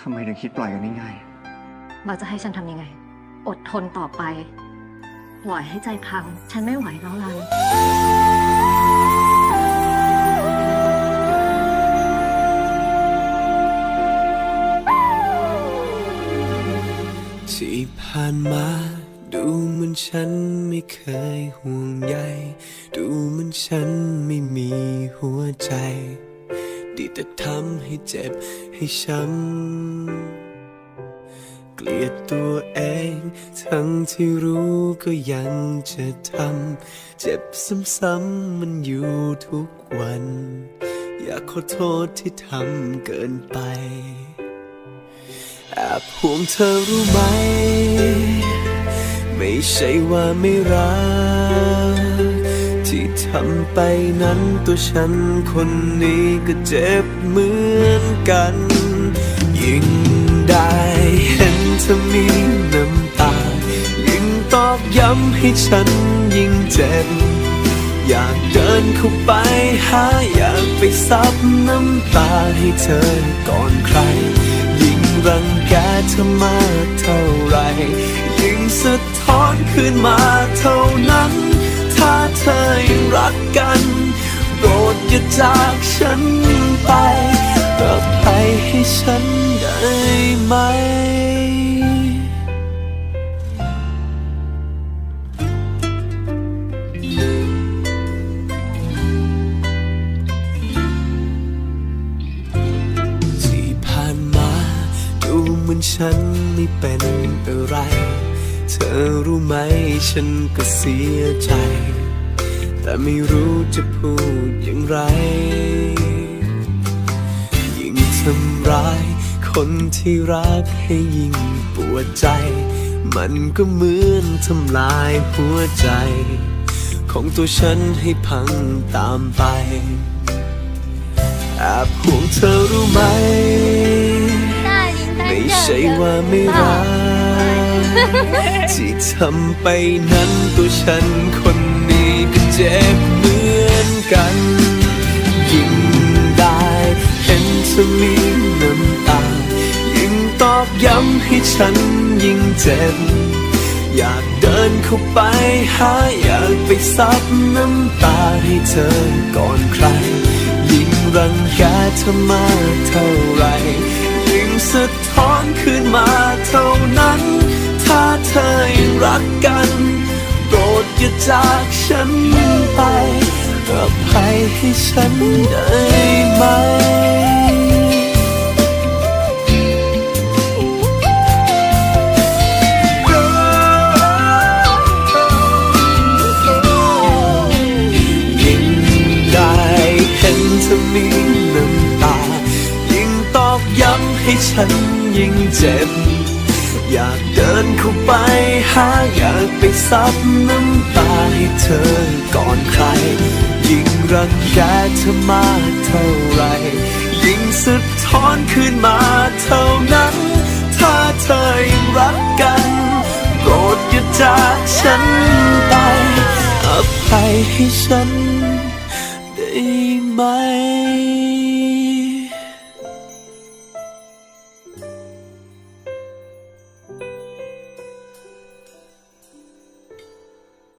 ทำไมถึงคิดปล่อยกันง่ายเราจะให้ฉันทำยังไง อดทนต่อไป ปล่อยให้ใจพัง ฉันไม่ไหวแล้วลันที่ผ่านมา ดูเหมือนฉันไม่เคยห่วงใย ดูเหมือนฉันไม่มีหัวใจ ดีแต่ทำให้เจ็บให้ช้ำ เกลียดตัวเอง ทั้งที่รู้ก็ยังจะทำ เจ็บซ้ำๆมันอยู่ทุกวัน อยากขอโทษที่ทำเกินไปแอบห่วงเธอรู้ไหม ไม่ใช่ว่าไม่รัก ที่ทำไปนั้นตัวฉันคนนี้ก็เจ็บเหมือนกัน ยิ่งได้เห็นเธอมีน้ำตา ยิ่งตอกย้ำให้ฉันยิ่งเจ็บ อยากเดินเข้าไปหาอยากไปซับน้ำตาให้เธอก่อนใคร ยิ่งรังแกเธอมากเท่าไร ยิ่งสะท้อนขึ้นมาเท่านั้น เธอยังรักกัน โปรดอย่าจากฉันไปอภัยให้ฉันได้ไหมที่ผ่านมาดูเหมือนฉันไม่เป็นอะไร เธอรู้ไหมฉันก็เสียใจ แต่ไม่รู้จะพูดอย่างไร ยิ่งทำร้าย คนที่รักให้ยิ่งปวดใจ มันก็เหมือนทำลายหัวใจ ของตัวฉันให้พังตามไปแอบห่วงเธอรู้ไหม ไม่ใช่ว่าไม่รักที่ทำไปนั้นตัวฉันคน จ็บเหมือนกัน ยิ่งได้เห็นเธอมีน้ำตา ยิ่งตอกย้ำให้ฉันยิ่งเจ็บ อยากเดินเข้าไปหาอยากไปซับน้ำตาให้เธอก่อนใคร ยิ่งรังแกเธอมากเท่าไร ยิ่งสะท้อนขึ้นมาเท่านั้น ถ้าเธอยังรักกัน อย่าจากฉันไปอภัยให้ฉันได้ไหมยิ่งได้เห็นเธอมีน้ำตา ยิ่งตอกย้ำให้ฉันยิ่งเจ็บ อยากเดินเข้าไปหาอยากไปซับน้ำตาให้เธอก่อนใคร ยิ่งรังแกเธอมากเท่าไร ยิ่งสะท้อนขึ้นมาเท่านั้น ถ้าเธอยังรักกันโปรดอย่าจากฉันไปอภัยให้ฉันได้ไหม